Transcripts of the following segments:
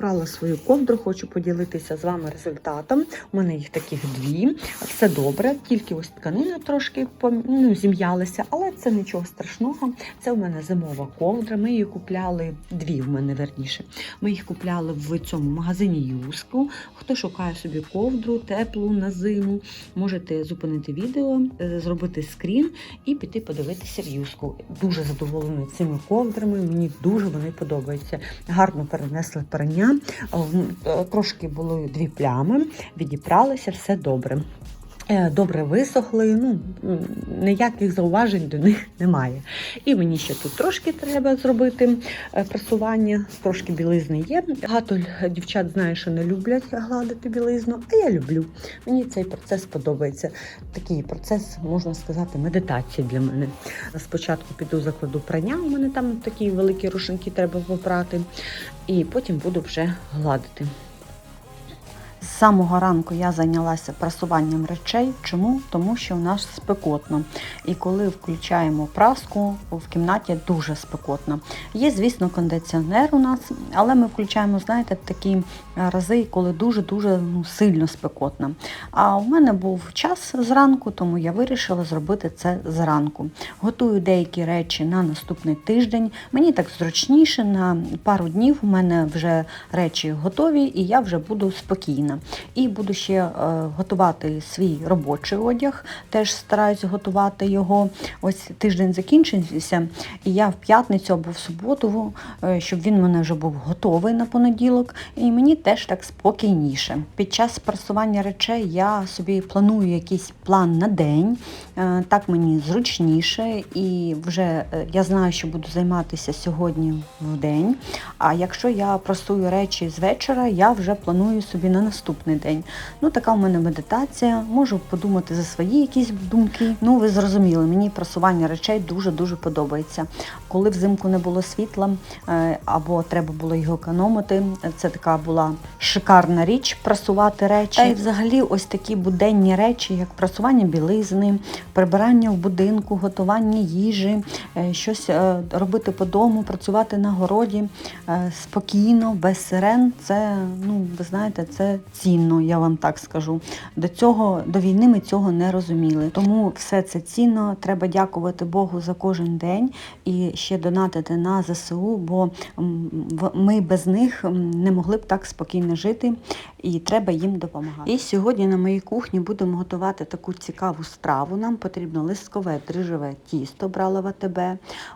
попрала свою ковдру, хочу поділитися з вами результатом. У мене їх таких дві. Все добре, тільки ось тканина трошки ну, зім'ялася, але це нічого страшного. Це у мене зимова ковдра. Ми її купляли дві в мене верніше. Ми їх купляли в цьому магазині Юску. Хто шукає собі ковдру теплу на зиму, можете зупинити відео, е, зробити скрін і піти подивитися в юску. Дуже задоволена цими ковдрами. Мені дуже вони подобаються. Гарно перенесли перення. Е, е, Трошки були дві плями, відіпралися, все добре. Е, Добре висохли, ну ніяких зауважень до них немає. І мені ще тут трошки треба зробити е, прасування, трошки білизни є. Багато дівчат знає, що не люблять гладити білизну, а я люблю. Мені цей процес подобається. Такий процес, можна сказати, медитації для мене. Спочатку піду закладу прання, у мене там такі великі рушники треба попрати, і потім буду вже гладити. З самого ранку я зайнялася прасуванням речей. Чому? Тому що у нас спекотно. І коли включаємо праску, в кімнаті дуже спекотно. Є, звісно, кондиціонер у нас, але ми включаємо, знаєте, такі е, рази, коли дуже-дуже ну, сильно спекотно. А у мене був час зранку, тому я вирішила зробити це зранку. Готую деякі речі на наступний тиждень. Мені так зручніше, на пару днів у мене вже речі готові, і я вже буду спокійна. І буду ще е, готувати свій робочий одяг. Теж стараюся готувати його. Ось тиждень закінчився, і я в п'ятницю або в суботу, е, щоб він в мене вже був готовий на понеділок, і мені теж так спокійніше. Під час прасування речей я собі планую якийсь план на день. Е, Так мені зручніше, і вже я знаю, що буду займатися сьогодні в день. А якщо я прасую речі з вечора, я вже планую собі на наступний день. Ну, така в мене медитація. Можу подумати за свої якісь думки. Ну, ви зрозуміли, мені прасування речей дуже-дуже подобається. Коли взимку не було світла е, або треба було його економити, це така була шикарна річ прасувати речі. Та й взагалі ось такі буденні речі, як прасування білизни, прибирання в будинку, готування їжі, е, щось е, робити по дому, працювати на городі спокійно, без сирен. Це, ну, ви знаєте, це цінно, я вам так скажу. До цього, до війни ми цього не розуміли. Тому все це цінно. Треба дякувати Богу за кожен день і ще донатити на ЗСУ, бо ми без них не могли б так спокійно жити, і треба їм допомагати. І сьогодні на моїй кухні будемо готувати таку цікаву страву. Нам потрібно лискове дрижове тісто, брала в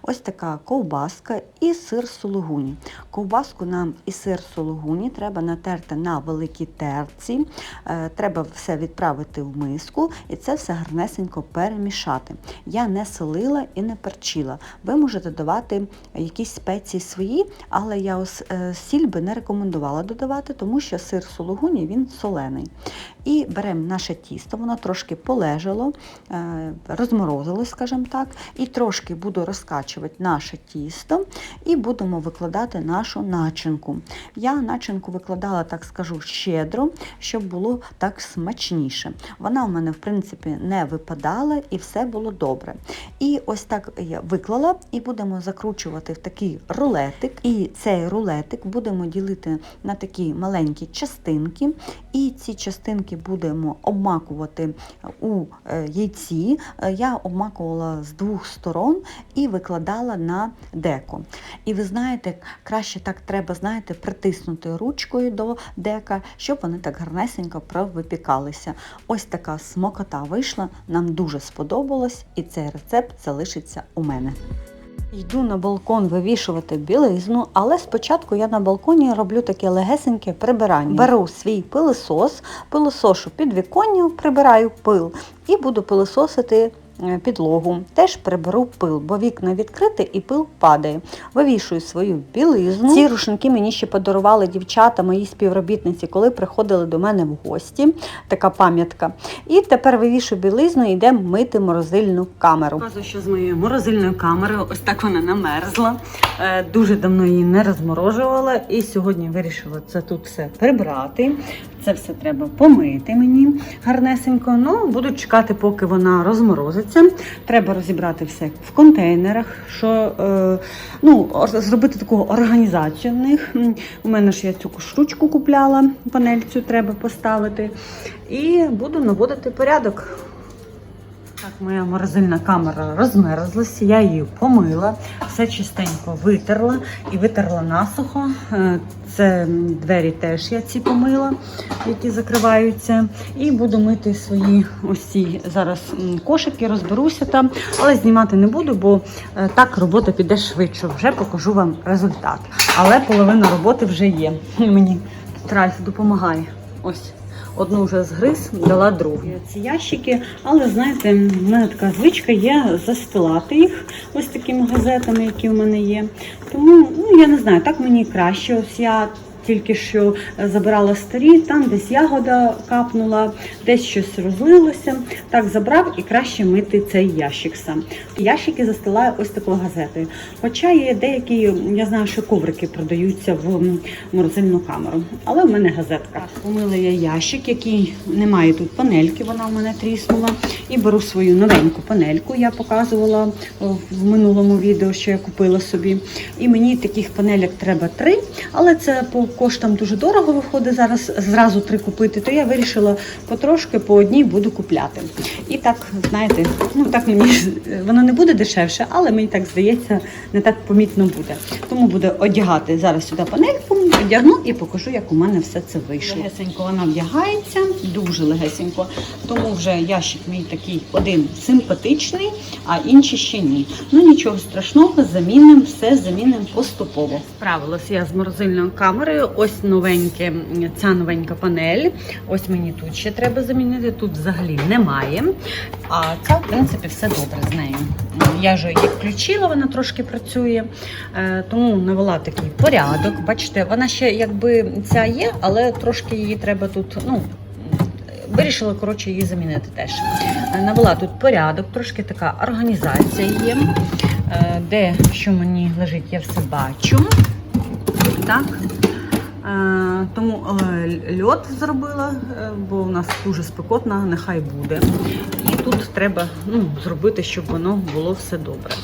ось така ковбаска і сир сулугуні. Ковбаску нам і сир сулугуні треба натерти на великій терці. Е, Треба все відправити в миску і це все гарнесенько перемішати. Я не солила і не перчила. Ви можете додавати якісь спеції свої, але я ось е, сіль би не рекомендувала додавати, тому що сир сулугуні він солений. І беремо наше тісто, воно трошки полежало, е, розморозилось, скажімо так, і трошки буду розкачувати наше тісто і будемо викладати нашу начинку. Я начинку викладала, так скажу, щедро, щоб було так смачніше. Вона у мене, в принципі, не випадала і все було добре. І ось так я виклала і будемо закручувати в такий рулетик. І цей рулетик будемо ділити на такі маленькі частинки. І ці частинки будемо обмакувати у е, яйці. Е, Я обмакувала з двох сторон і викладала на деко. І ви знаєте, краще так треба, знаєте, притиснути ручкою до дека, щоб вони так гарнесенько провипікалися. Ось така смокота вийшла, нам дуже сподобалось, і цей рецепт залишиться у мене. Йду на балкон вивішувати білизну, але спочатку я на балконі роблю таке легесеньке прибирання. Беру свій пилосос, пилосошу під віконню, прибираю пил і буду пилососити підлогу. Теж приберу пил, бо вікна відкриті і пил падає. Вивішую свою білизну. Ці рушники мені ще подарували дівчата, мої співробітниці, коли приходили до мене в гості. Така пам'ятка. І тепер вивішую білизну і йдемо мити морозильну камеру. Показую, що з моєю морозильною камерою. Ось так вона намерзла. Е, Дуже давно її не розморожувала. І сьогодні вирішила це тут все прибрати. Це все треба помити мені гарнесенько. Ну, буду чекати, поки вона розморозиться. Робиться. Треба розібрати все в контейнерах, що е, ну, зробити таку організацію в них. У мене ж я цю штучку купляла, панель цю треба поставити. І буду наводити порядок. Так, моя морозильна камера розмерзлася, я її помила, все чистенько витерла і витерла насухо. Е, Це двері теж я ці помила, які закриваються. І буду мити свої ось ці зараз кошики, розберуся там, але знімати не буду, бо е, так робота піде швидше. Вже покажу вам результат. Але половина роботи вже є. Мені Ральф допомагає. Ось. Одну вже згриз, дала другу. Ці ящики, але знаєте, в мене така звичка є застилати їх ось такими газетами, які в мене є. Тому ну я не знаю, так мені краще. Ось я тільки що е, забирала старі, там десь ягода капнула, десь щось розлилося. Так забрав і краще мити цей ящик сам. Ящики застилаю ось такою газетою. Хоча є деякі, я знаю, що коврики продаються в морозильну камеру. Але в мене газетка. Помила я ящик, який не має тут панельки, вона в мене тріснула. І беру свою новеньку панельку. Я показувала в минулому відео, що я купила собі. І мені таких панельок треба три, але це по коштам дуже дорого виходить зараз зразу три купити. То я вирішила потрошки по одній буду купляти. І так, знаєте, ну так мені воно не буде дешевше, але мені так здається, не так помітно буде. Тому буду одягати зараз сюди панельку, одягну і покажу, як у мене все це вийшло. Легесенько вона вдягається, дуже легесенько. Тому вже ящик мій такий один симпатичний, а інші ще ні. Ну нічого страшного, замінимо, все замінимо поступово. Справилася я з морозильною камерою. Ось новеньке, ця новенька панель. Ось мені тут ще треба замінити. Тут взагалі немає. А ця, в принципі, все добре з нею. Я вже її включила, вона трошки працює, е, тому навела такий порядок. Бачите, вона ще якби ця є, але трошки її треба тут. ну, Вирішила, коротше, її замінити теж. Е, Навела тут порядок, трошки така організація є. Е, Де що мені лежить, я все бачу. Так. Тому е, льот зробила, е, бо у нас дуже спекотно, нехай буде. І тут треба ну, зробити, щоб воно було все добре.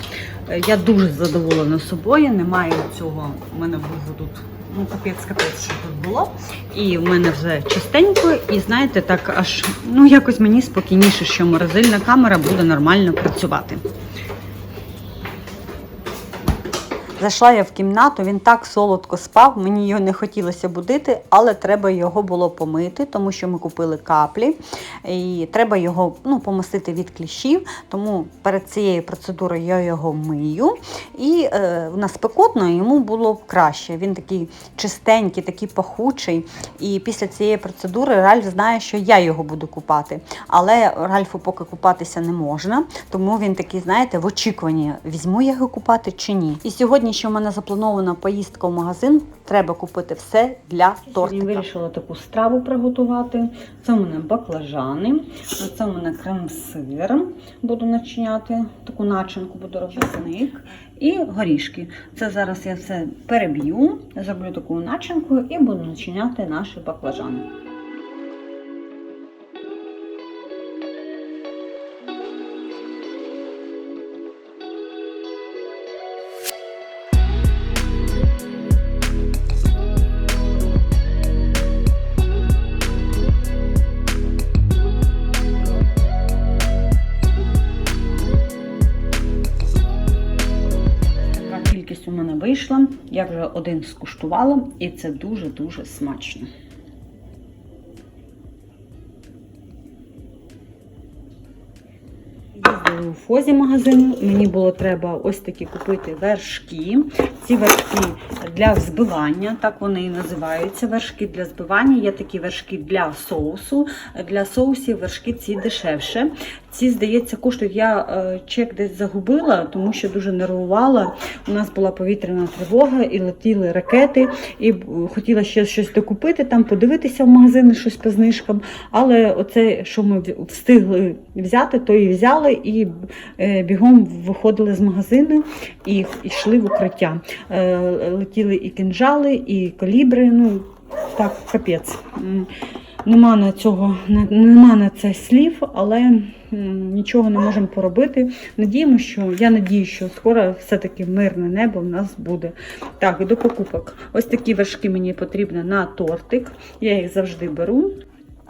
Е, Я дуже задоволена собою, немає цього. У мене було тут ну, капець, капець, що тут було. І в мене вже чистенько, і знаєте, так аж ну якось мені спокійніше, що морозильна камера буде нормально працювати. Зайшла я в кімнату, він так солодко спав, мені його не хотілося будити, але треба його було помити, тому що ми купили каплі. І треба його ну, помастити від кліщів, тому перед цією процедурою я його мию. І е, нас спекотно, йому було краще. Він такий чистенький, такий пахучий. І після цієї процедури Ральф знає, що я його буду купати. Але Ральфу поки купатися не можна, тому він такий, знаєте, в очікуванні, візьму я його купати чи ні. І сьогодні, що в мене запланована поїздка в магазин, треба купити все для тортика. Вирішила таку страву приготувати. Це у мене баклажани, це у мене крем-сир. Буду начиняти, таку начинку буду робити і горішки. Це зараз я все переб'ю, зроблю таку начинку і буду начиняти наші баклажани. Вийшла. Я вже один скуштувала, і це дуже-дуже смачно. У Фозі магазину. Мені було треба ось такі купити вершки. Ці вершки для взбивання, так вони і називаються. Вершки для збивання. Є такі вершки для соусу. Для соусів вершки ці дешевше. Ці, здається, коштують. Я е, чек десь загубила, тому що дуже нервувала. У нас була повітряна тривога і летіли ракети, і хотіла ще щось докупити, там подивитися в магазини щось по знижкам. Але оце, що ми встигли взяти, то і взяли, і е, бігом виходили з магазину і йшли в укриття. Е, Летіли і кинжали, і колібри. Ну так, капець. Нема на цього, нема на це слів, але нічого не можемо поробити. Надіємо, що я надію, що скоро все-таки мирне небо в нас буде. Так, до покупок. Ось такі вершки мені потрібні на тортик. Я їх завжди беру.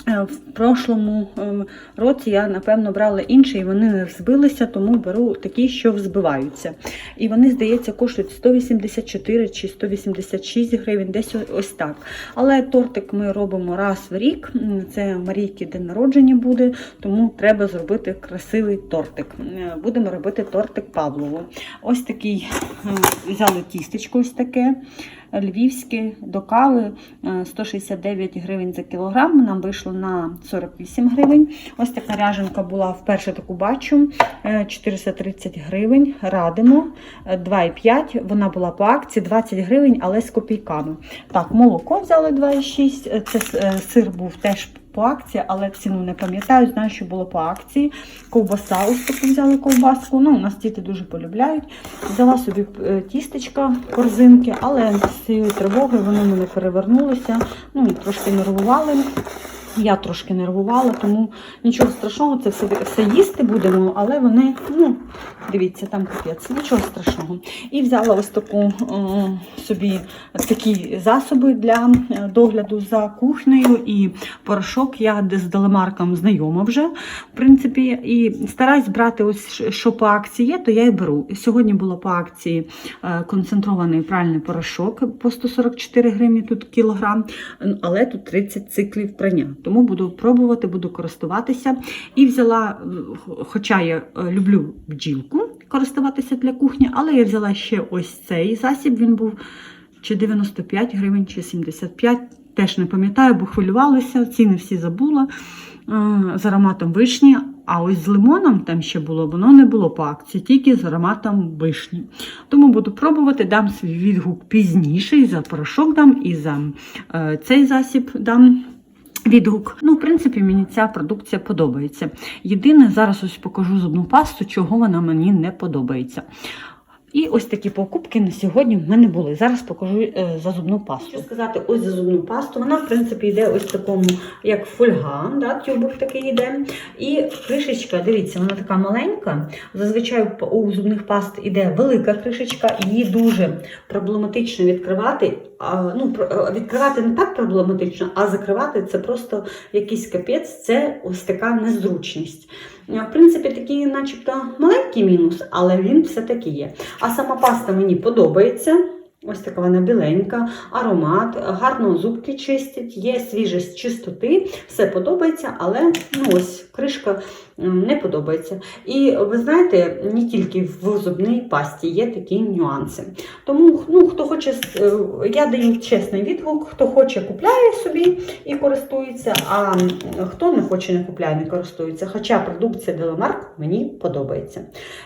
Е, В прошлому ем, році я, напевно, брала інші, і вони не взбилися, тому беру такі, що взбиваються. І вони, здається, коштують 184 чи 186 гривень, десь ось так. Але тортик ми робимо раз в рік. Це Марійки день народження буде, тому треба зробити красивий тортик. Е, Будемо робити тортик Павлову. Ось такий е, взяли тістечко, ось таке. Львівське до кави е, 169 гривень за кілограм. Нам вийшло на 48 гривень. Ось така ряженка була вперше таку бачу. е, 430 гривень. Радимо е, 2,5. Вона була по акції 20 гривень, але з копійками. Так, молоко взяли 2,6. Е, Це е, сир був теж по акції, але ціну не пам'ятаю. Знаю, що було по акції. Ковбаса, ось таку взяли ковбаску. Ну, у нас діти дуже полюбляють. Взяла собі е, тістечка, корзинки, але з цією тривогою вони в мене перевернулися. Ну, трошки нервували. Я трошки нервувала, тому нічого страшного, це все, все їсти будемо, але вони, ну, дивіться, там капець, нічого страшного. І взяла ось таку е, собі такі засоби для е, догляду за кухнею і порошок. Я з Делемарком знайома вже, в принципі, і стараюсь брати ось що по акції є, то я і беру. Сьогодні було по акції е, концентрований пральний порошок по 144 гривні тут кілограм, але тут 30 циклів прання. Тому буду пробувати, буду користуватися. І взяла, хоча я е, люблю бджілку користуватися для кухні, але я взяла ще ось цей засіб. Він був чи 95 гривень, чи 75. Теж не пам'ятаю, бо хвилювалася, ціни всі забула е, з ароматом вишні. А ось з лимоном там ще було, воно не було по акції, тільки з ароматом вишні. Тому буду пробувати, дам свій відгук пізніше, і за порошок дам, і за е, цей засіб дам. Відгук. Ну, в принципі, мені ця продукція подобається. Єдине, зараз ось покажу зубну пасту, чого вона мені не подобається. І ось такі покупки на сьогодні в мене були. Зараз покажу е, за зубну пасту. Хочу сказати, ось за зубну пасту. Вона, в принципі, йде ось в такому, як фольга, да, тюбик такий йде. І кришечка, дивіться, вона така маленька. Зазвичай у- зубних паст іде велика кришечка, її дуже проблематично відкривати. А, ну, е, відкривати не так проблематично, а закривати це просто якийсь капець, це ось така незручність. В принципі, такий, начебто, маленький мінус, але він все-таки є. А сама паста мені подобається. Ось така вона біленька, аромат, гарно зубки чистять, є свіжість чистоти, все подобається, але ну ось кришка не подобається. І ви знаєте, не тільки в зубній пасті є такі нюанси. Тому ну, хто хоче, е, я даю чесний відгук, хто хоче, купляє собі і користується, а хто не хоче, не купляє, не користується. Хоча продукція Делемарк мені подобається.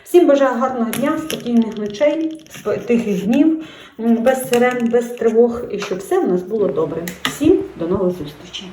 Всім бажаю гарного дня, спокійних ночей, тихих днів, без сирен, без тривог, і щоб все в нас було добре. Всім до нових зустрічей!